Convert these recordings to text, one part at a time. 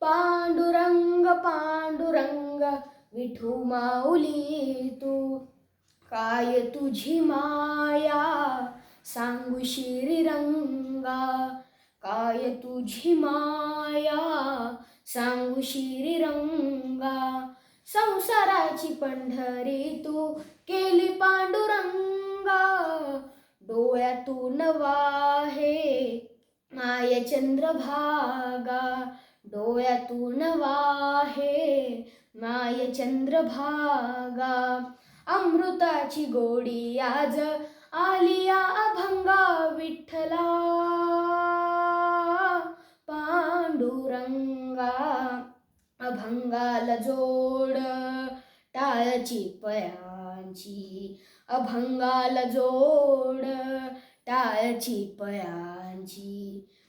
पांडुरंग पांडुरंग विठू माऊली तू. काय तुझी माया? सांगू श्रीरंगा काय तुझी माया? सांगू श्रीरंगा संसाराची पंढरी तू केली पांडुरंगा. डोळ्यातून वाहे माय चंद्रभागा डोळ्यातून वाहे माय चंद्रभागा. अमृताची गोडी आज आलिया अभंगा विठ्ठला. पांडुरंगा अभंगाला जोड टाळची पयांची. अभंगाला जोड टाळची पयांची.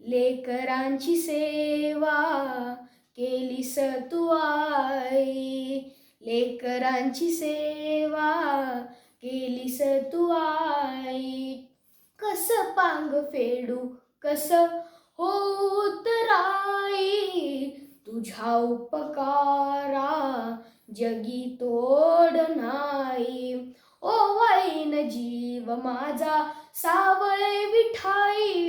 लेकरांची सेवा केली तू आई. लेकरांची सेवा केली तू आई. कस पांग फेडू कस होत राई? तुझ्या उपकारा जगी तोड नाही. ओ वाईन जीव माझा सावळे विठाई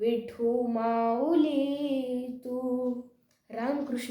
विठू माऊली तू. रामकृष्ण